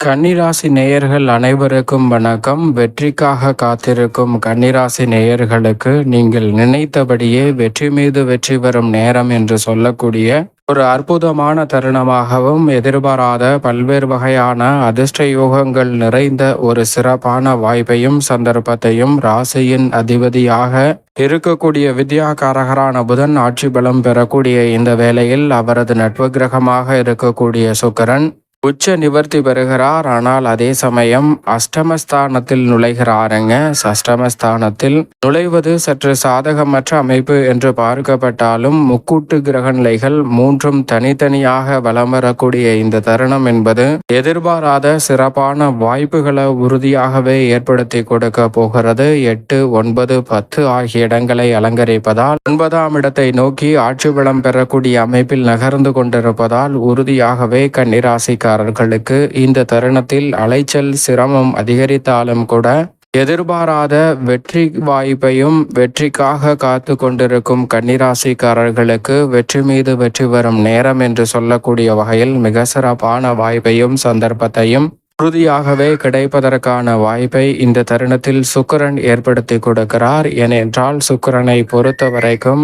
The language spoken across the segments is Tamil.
கன்னிராசி நேயர்கள் அனைவருக்கும் வணக்கம். வெற்றிக்காக காத்திருக்கும் கன்னிராசி நேயர்களுக்கு நீங்கள் நினைத்தபடியே வெற்றி மீது வெற்றி பெறும் நேரம் என்று சொல்லக்கூடிய ஒரு அற்புதமான தருணமாகவும் எதிர்பாராத பல்வேறு வகையான அதிர்ஷ்ட யோகங்கள் நிறைந்த ஒரு சிறப்பான வாய்ப்பையும் சந்தர்ப்பத்தையும் ராசியின் அதிபதியாக இருக்கக்கூடிய வித்யாகாரகரான புதன் ஆட்சி பலம் பெறக்கூடிய இந்த வேளையில் அவரது நட்பு கிரகமாக இருக்கக்கூடிய சுக்கரன் உச்ச நிவர்த்தி பெறுகிறார். ஆனால் அதே சமயம் அஷ்டமஸ்தானத்தில் நுழைகிறாருங்க. அஷ்டமஸ்தானத்தில் நுழைவது சற்று சாதகமற்ற அமைப்பு என்று பார்க்கப்பட்டாலும் முக்கூட்டு கிரக நிலைகள் மூன்றும் தனித்தனியாக வலம் வரக்கூடிய இந்த தருணம் என்பது எதிர்பாராத சிறப்பான வாய்ப்புகளை உறுதியாகவே ஏற்படுத்தி கொடுக்க போகிறது. எட்டு ஒன்பது பத்து ஆகிய இடங்களை அலங்கரிப்பதால் ஒன்பதாம் இடத்தை நோக்கி ஆட்சி பலம் பெறக்கூடிய அமைப்பில் நகர்ந்து கொண்டிருப்பதால் உறுதியாகவே கன்னிராசிக்கு வேலைக்காரர்களுக்கு இந்த தருணத்தில் அலைச்சல் சிரமம் அதிகரித்தாலும் கூட எதிர்பாராத வெற்றி வாய்ப்பையும் வெற்றிக்காக காத்து கொண்டிருக்கும் கன்னிராசிக்காரர்களுக்கு வெற்றி மீது வெற்றி வரும் நேரம் என்று சொல்லக்கூடிய வகையில் மிக சிறப்பான வாய்ப்பையும் சந்தர்ப்பத்தையும் உறுதியாகவே கிடைப்பதற்கான வாய்ப்பை இந்த தருணத்தில் சுக்கரன் ஏற்படுத்தி கொடுக்கிறார். ஏனென்றால் சுக்கரனை பொறுத்த வரைக்கும்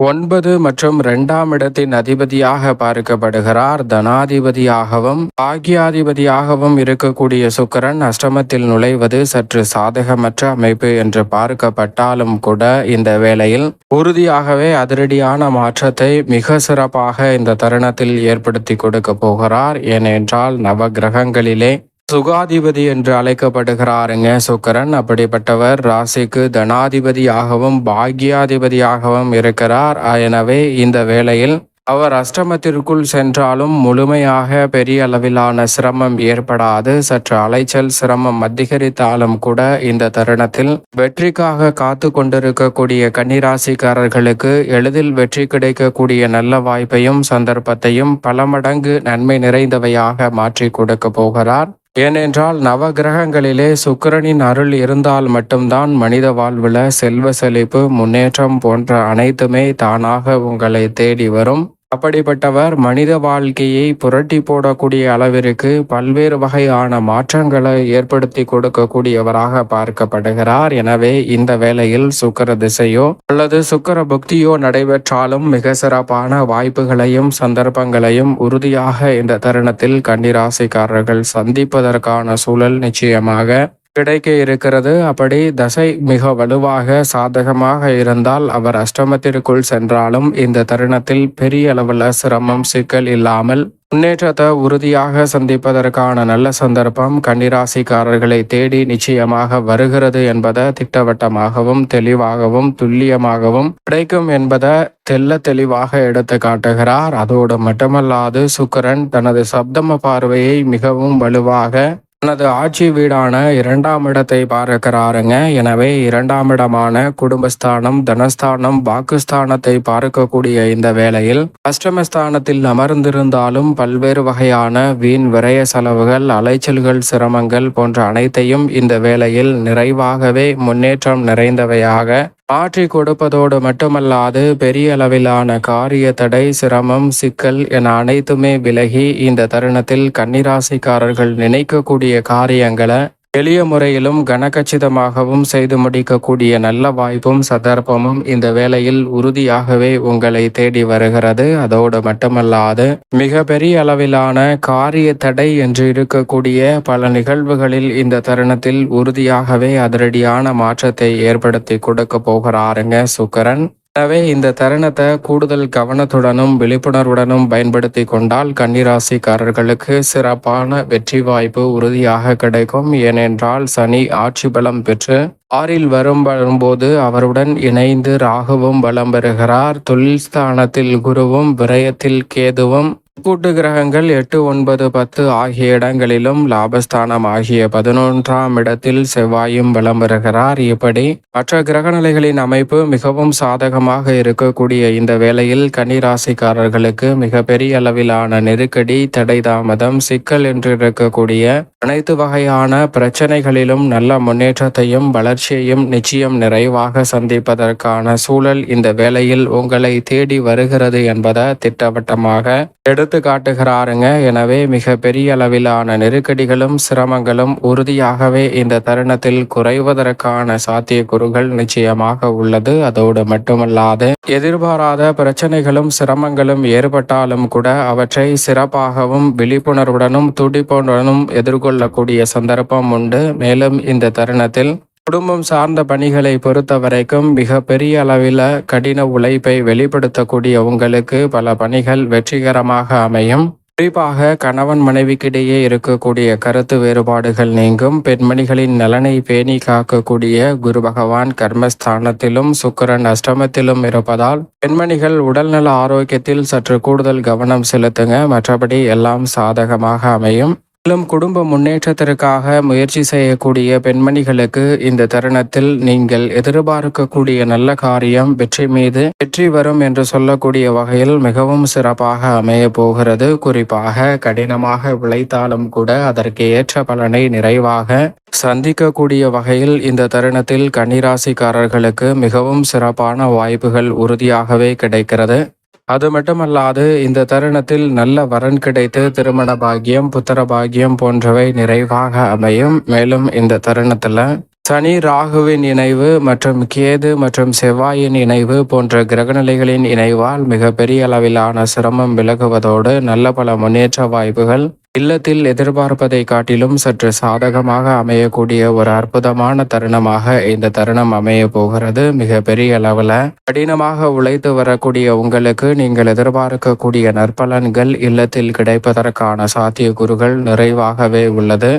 ஒன்பது மற்றும் இரண்டாம் இடத்தின் அதிபதியாக பார்க்கப்படுகிறார். தனாதிபதியாகவும் ஆகியாதிபதியாகவும் இருக்கக்கூடிய சுக்கரன் அஷ்டமத்தில் நுழைவது சற்று சாதகமற்ற அமைப்பு என்று பார்க்கப்பட்டாலும் கூட இந்த வேளையில் உறுதியாகவே அதிரடியான மாற்றத்தை மிக சிறப்பாக இந்த தருணத்தில் ஏற்படுத்தி கொடுக்க போகிறார். ஏனென்றால் நவ கிரகங்களிலே சுகாதிபதி என்று அழைக்கப்படுகிறாருங்க சுக்கரன். அப்படிப்பட்டவர் ராசிக்கு தனாதிபதியாகவும் பாக்யாதிபதியாகவும் இருக்கிறார். எனவே இந்த வேளையில் அவர் அஷ்டமத்திற்குள் சென்றாலும் முழுமையாக பெரிய அளவிலான சிரமம் ஏற்படாது. சற்று அலைச்சல் சிரமம் அதிகரித்தாலும் கூட இந்த தருணத்தில் வெற்றிக்காக காத்து கொண்டிருக்கக்கூடிய கன்னிராசிக்காரர்களுக்கு எளிதில் வெற்றி கிடைக்கக்கூடிய நல்ல வாய்ப்பையும் சந்தர்ப்பத்தையும் பல மடங்கு நன்மை நிறைந்தவையாக மாற்றி கொடுக்க போகிறார். ஏனென்றால் நவ கிரகங்களிலே சுக்கரனின் அருள் இருந்தால் மட்டும்தான் மனித வாழ்வில் செல்வ செழிப்பு முன்னேற்றம் போன்ற அனைத்துமே தானாக உங்களை தேடி வரும். அப்படிப்பட்டவர் மனித வாழ்க்கையை புரட்டி போடக்கூடிய அளவிற்கு பல்வேறு வகையான மாற்றங்களை ஏற்படுத்தி கொடுக்கக்கூடியவராக பார்க்கப்படுகிறார். எனவே இந்த வேளையில் சுக்கர திசையோ அல்லது சுக்கர புக்தியோ நடைபெற்றாலும் மிக சிறப்பான வாய்ப்புகளையும் சந்தர்ப்பங்களையும் உறுதியாக இந்த தருணத்தில் கன்னிராசிக்காரர்கள் சந்திப்பதற்கான சூழல் நிச்சயமாக கிடைக்க இருக்கிறது. அப்படி தசை மிக வலுவாக சாதகமாக இருந்தால் அவர் அஷ்டமத்திற்குள் சென்றாலும் இந்த தருணத்தில் பெரிய அளவில் சிரமம் சிக்கல் இல்லாமல் முன்னேற்றத்தை உறுதியாக சந்திப்பதற்கான நல்ல சந்தர்ப்பம் கன்னிராசிக்காரர்களை தேடி நிச்சயமாக வருகிறது என்பதை திட்டவட்டமாகவும் தெளிவாகவும் துல்லியமாகவும் கிடைக்கும் என்பதை தெல்ல தெளிவாக எடுத்து காட்டுகிறார். அதோடு மட்டுமல்லாது சுக்கரன் தனது சப்தம பார்வையை மிகவும் வலுவாக தனது ஆட்சி வீடான இரண்டாம் இடத்தை பார்க்கிறாருங்க. எனவே இரண்டாம் இடமான குடும்பஸ்தானம் தனஸ்தானம் வாக்குஸ்தானத்தை பார்க்கக்கூடிய இந்த வேளையில் அஷ்டமஸ்தானத்தில் அமர்ந்திருந்தாலும் பல்வேறு வகையான வீண் விரய செலவுகள் அலைச்சல்கள் சிரமங்கள் போன்ற அனைத்தையும் இந்த வேளையில் நிறைவாகவே முன்னேற்றம் நிறைந்தவையாக மாற்றி கொடுப்பதோடு மட்டுமல்லாது பெரிய அளவிலான காரிய தடை சிரமம் சிக்கல் என அனைத்துமே விலகி இந்த தருணத்தில் கன்னிராசிக்காரர்கள் நினைக்கக்கூடிய காரியங்களை எளிய முறையிலும் கனகச்சிதமாகவும் செய்து முடிக்கக்கூடிய நல்ல வாய்ப்பும் சந்தர்ப்பமும் இந்த வேளையில் உறுதியாகவே உங்களை தேடி வருகிறது. அதோடு மட்டுமல்லாது மிக பெரிய அளவிலான காரிய தடை என்று இருக்கக்கூடிய பல நிகழ்வுகளில் இந்த தருணத்தில் உறுதியாகவே அதிரடியான மாற்றத்தை ஏற்படுத்தி கொடுக்க போகிறாருங்க சுக்கரன். எனவே இந்த தருணத்தை கூடுதல் கவனத்துடனும் விழிப்புணர்வுடனும் பயன்படுத்தி கொண்டால் கன்னிராசிக்காரர்களுக்கு சிறப்பான வெற்றி வாய்ப்பு உறுதியாக கிடைக்கும். ஏனென்றால் சனி ஆட்சி பலம் பெற்று ஆறில் வரும் வரும்போது அவருடன் இணைந்து ராகுவும் பலம் பெறுகிறார். தொழில் ஸ்தானத்தில் குருவும் விரயத்தில் கேதுவும் கூட்டு கிரகங்கள் எட்டு ஒன்பது பத்து ஆகிய இடங்களிலும் லாபஸ்தானம் ஆகிய பதினொன்றாம் இடத்தில் செவ்வாயும் வலம் வருகிறார். இப்படி மற்ற கிரகநிலைகளின் அமைப்பு மிகவும் சாதகமாக இருக்கக்கூடிய இந்த வேளையில் கன்னிராசிக்காரர்களுக்கு மிக பெரிய அளவிலான நெருக்கடி தடை தாமதம் சிக்கல் என்று இருக்கக்கூடிய அனைத்து வகையான பிரச்சனைகளிலும் நல்ல முன்னேற்றத்தையும் வளர்ச்சியையும் நிச்சயம் நிறைவாக சந்திப்பதற்கான சூழல் இந்த வேளையில் உங்களை தேடி வருகிறது என்பதை திட்டவட்டமாக எடுத்து எடுத்து காட்டுகிறாருங்க. எனவே மிக பெரிய அளவிலான நெருக்கடிகளும் சிரமங்களும் உறுதியாகவே இந்த தருணத்தில் குறைவதற்கான சாத்தியக்கூறுகள் நிச்சயமாக உள்ளது. அதோடு மட்டுமல்லாது எதிர்பாராத பிரச்சனைகளும் சிரமங்களும் ஏற்பட்டாலும் கூட அவற்றை சிறப்பாகவும் விழிப்புணர்வுடனும் துடிப்புடனும் எதிர்கொள்ளக்கூடிய சந்தர்ப்பம் உண்டு. மேலும் இந்த தருணத்தில் குடும்பம் சார்ந்த பணிகளை பொறுத்த வரைக்கும் மிக பெரிய அளவில் கடின உழைப்பை வெளிப்படுத்தக்கூடிய உங்களுக்கு பல பணிகள் வெற்றிகரமாக அமையும். குறிப்பாக கணவன் மனைவிக்கிடையே இருக்கக்கூடிய கருத்து வேறுபாடுகள் நீங்கும். பெண்மணிகளின் நலனை பேணி காக்கக்கூடிய குரு பகவான் கர்மஸ்தானத்திலும் சுக்கரன் அஷ்டமத்திலும் இருப்பதால் பெண்மணிகள் உடல்நல ஆரோக்கியத்தில் சற்று கூடுதல் கவனம் செலுத்துங்க. மற்றபடி எல்லாம் சாதகமாக அமையும். மேலும் குடும்ப முன்னேற்றத்திற்காக முயற்சி செய்யக்கூடிய பெண்மணிகளுக்கு இந்த தருணத்தில் நீங்கள் எதிர்பார்க்கக்கூடிய நல்ல காரியம் வெற்றி மீது வெற்றி வரும் என்று சொல்லக்கூடிய வகையில் மிகவும் சிறப்பாக அமைய போகிறது. குறிப்பாக கடினமாக விளைத்தாலும் கூட அதற்கு ஏற்ற பலனை நிறைவாக சந்திக்கக்கூடிய வகையில் இந்த தருணத்தில் கன்னிராசிக்காரர்களுக்கு மிகவும் சிறப்பான வாய்ப்புகள் உறுதியாகவே கிடைக்கிறது. அது மட்டுமல்லாது இந்த தருணத்தில் நல்ல வரன் கிடைத்து திருமண பாகியம் புத்திர பாகியம் போன்றவை நிறைவாக அமையும். மேலும் இந்த தருணத்தில் சனி ராகுவின் இணைவு மற்றும் கேது மற்றும் செவ்வாயின் இணைவு போன்ற கிரகநிலைகளின் இணைவால் மிகப்பெரிய அளவிலான சிரமம் விலகுவதோடு நல்ல பல முன்னேற்ற வாய்ப்புகள் இல்லத்தில் எதிர்பார்ப்பதை காட்டிலும் சற்று சாதகமாக அமையக்கூடிய ஒரு அற்புதமான தருணமாக இந்த தருணம் அமைய போகிறது. மிக பெரிய அளவில் கடினமாக உழைத்து வரக்கூடிய உங்களுக்கு நீங்கள் எதிர்பார்க்கக்கூடிய நற்பலன்கள் இல்லத்தில் கிடைப்பதற்கான சாத்தியக்கூறுகள் நிறைவாகவே உள்ளது.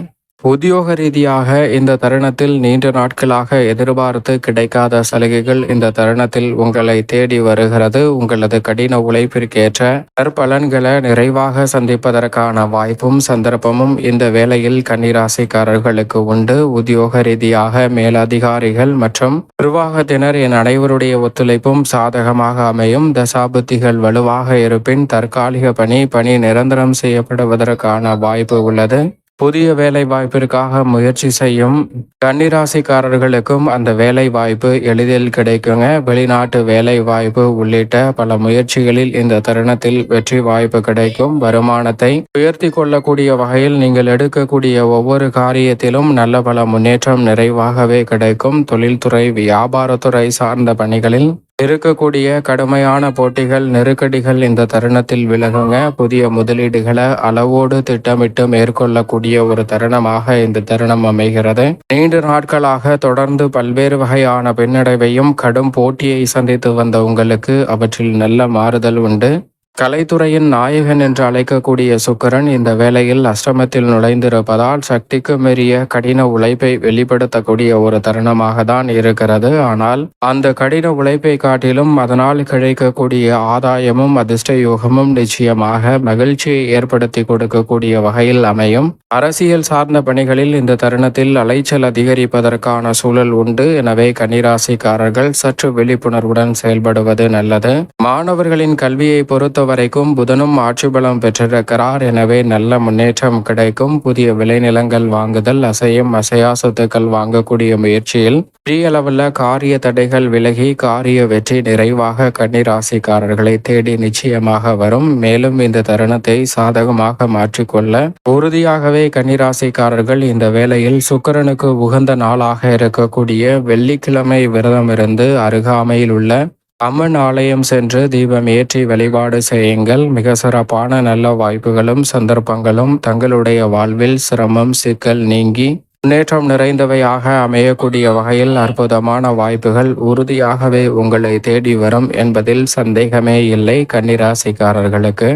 உத்தியோக ரீதியாக இந்த தருணத்தில் நீண்ட நாட்களாக எதிர்பார்த்து கிடைக்காத சலுகைகள் இந்த தருணத்தில் உங்களை தேடி வருகிறது. உங்களது கடின உழைப்பிற்கேற்ற நற்பலன்களை நிறைவாக சந்திப்பதற்கான வாய்ப்பும் சந்தர்ப்பமும் இந்த வேளையில் கன்னிராசிக்காரர்களுக்கு உண்டு. உத்தியோக ரீதியாக மேலதிகாரிகள் மற்றும் நிர்வாகத்தினர் என் அனைவருடைய ஒத்துழைப்பும் சாதகமாக அமையும். தசாபுத்திகள் வலுவாக இருப்பின் தற்காலிக பணி பணி நிரந்தரம் செய்யப்படுவதற்கான வாய்ப்பு உள்ளது. புதிய வேலை வாய்ப்பிற்காக முயற்சி செய்யும் கன்னிராசிக்காரர்களுக்கும் அந்த வேலை வாய்ப்பு எளிதில் கிடைக்குங்க. வெளிநாட்டு வேலை வாய்ப்பு உள்ளிட்ட பல முயற்சிகளில் இந்த தருணத்தில் வெற்றி வாய்ப்பு கிடைக்கும். வருமானத்தை உயர்த்தி கொள்ளக்கூடிய வகையில் நீங்கள் எடுக்கக்கூடிய ஒவ்வொரு காரியத்திலும் நல்ல பல முன்னேற்றம் நிறைவாகவே கிடைக்கும். தொழில்துறை வியாபாரத்துறை சார்ந்த பணிகளில் இருக்கக்கூடிய கடுமையான போட்டிகள் நெருக்கடிகள் இந்த தருணத்தில் விலகுங்க. புதிய முதலீடுகளை அளவோடு திட்டமிட்டு மேற்கொள்ளக்கூடிய ஒரு தருணமாக இந்த தருணம் அமைகிறது. நீண்ட நாட்களாக தொடர்ந்து பல்வேறு வகையான பின்னடைவையும் கடும் போட்டியை சந்தித்து வந்த உங்களுக்கு அவற்றில் நல்ல மாறுதல் உண்டு. கலைத்துறையின் நாயகன் என்று அழைக்கக்கூடிய சுக்கரன் இந்த வேளையில் அஷ்டமத்தில் நுழைந்திருப்பதால் சக்திக்கு மீறிய கடின உழைப்பை வெளிப்படுத்தக்கூடிய ஒரு தருணமாக தான் இருக்கிறது. ஆனால் அந்த கடின உழைப்பை காட்டிலும் அதனால் கிடைக்கக்கூடிய ஆதாயமும் அதிர்ஷ்ட யோகமும் நிச்சயமாக மகிழ்ச்சியை ஏற்படுத்தி கொடுக்கக்கூடிய வகையில் அமையும். அரசியல் சார்ந்த பணிகளில் இந்த தருணத்தில் அலைச்சல் அதிகரிப்பதற்கான சூழல் உண்டு. எனவே கன்னிராசிக்காரர்கள் சற்று விழிப்புணர்வுடன் செயல்படுவது நல்லது. மாணவர்களின் கல்வியை பொறுத்த வரைக்கும் புதனும் ஆட்சி பலம் பெற்றிருக்கிறார் எனவே நல்ல முன்னேற்றம் கிடைக்கும். புதிய விளைநிலங்கள் வாங்குதல் அசையும் அசையா சொத்துக்கள் வாங்கக்கூடிய முயற்சியில் பெரிய அளவில் காரிய தடைகள் விலகி காரிய வெற்றி நிறைவாக கன்னிராசிக்காரர்களை தேடி நிச்சயமாக வரும். மேலும் இந்த தருணத்தை சாதகமாக மாற்றிக்கொள்ள உறுதியாகவே கன்னிராசிக்காரர்கள் இந்த வேளையில் சுக்கரனுக்கு உகந்த நாளாக இருக்கக்கூடிய வெள்ளிக்கிழமை விரதம் இருந்து அருகாமையில் உள்ள அம்மன் ஆலயம் சென்று தீபம் ஏற்றி வழிபாடு செய்யுங்கள். மிக சிறப்பான நல்ல வாய்ப்புகளும் சந்தர்ப்பங்களும் தங்களுடைய வாழ்வில் சிரமம் சிக்கல் நீங்கி முன்னேற்றம் நிறைந்தவையாக அமையக்கூடிய வகையில் அற்புதமான வாய்ப்புகள் உறுதியாகவே உங்களை தேடி வரும் என்பதில் சந்தேகமே இல்லை. கன்னிராசிக்காரர்களுக்கு